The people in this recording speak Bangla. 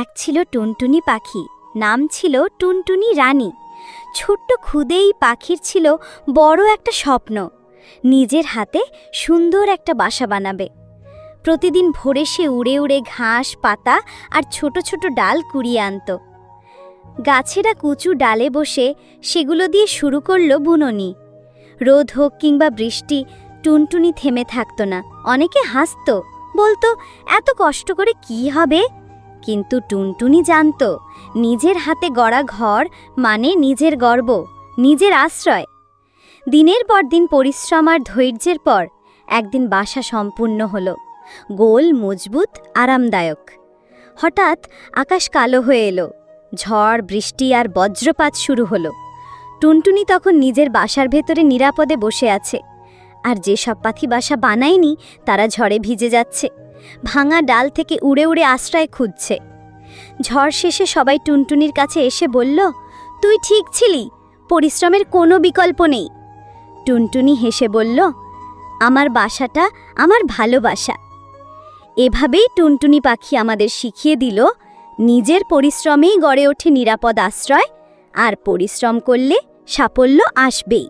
এক ছিল টুনটুনি পাখি, নাম ছিল টুনটুনি রানী। ছোট্ট ক্ষুদেই পাখির ছিল বড় একটা স্বপ্ন। নিজের হাতে সুন্দর একটা বাসা বানাবে। প্রতিদিন ভোরে সে উড়ে উড়ে ঘাস, পাতা আর ছোট ছোট ডাল কুড়িয়ে আনত। গাছেরা কুচু ডালে বসে সেগুলো দিয়ে শুরু করল বুননি। রোদ হোক কিংবা বৃষ্টি, টুনটুনি থেমে থাকতো না। অনেকে হাসতো, বলতো, এত কষ্ট করে কি হবে? কিন্তু টুনটুনি জানতো, নিজের হাতে গড়া ঘর মানে নিজের গর্ব, নিজের আশ্রয়। দিনের পর দিন পরিশ্রম আর ধৈর্যের পর একদিন বাসা সম্পূর্ণ হল, গোল, মজবুত, আরামদায়ক। হঠাৎ আকাশ কালো হয়ে এলো, ঝড়, বৃষ্টি আর বজ্রপাত শুরু হলো। টুনটুনি তখন নিজের বাসার ভেতরে নিরাপদে বসে আছে, আর যেসব পাখি বাসা বানায়নি, তারা ঝড়ে ভিজে যাচ্ছে। ভাঙা ডাল থেকে উড়ে উড়ে আশ্রয় খুঁজছে। ঝড় শেষে সবাই টুনটুনির কাছে এসে বলল, তুই ঠিক ছিলি, পরিশ্রমের কোনো বিকল্প নেই। টুনটুনি হেসে বলল, আমার বাসাটা আমার ভালোবাসা। এভাবেই টুনটুনি পাখি আমাদের শিখিয়ে দিল, নিজের পরিশ্রমেই গড়ে ওঠে নিরাপদ আশ্রয়, আর পরিশ্রম করলে সাফল্য আসবেই।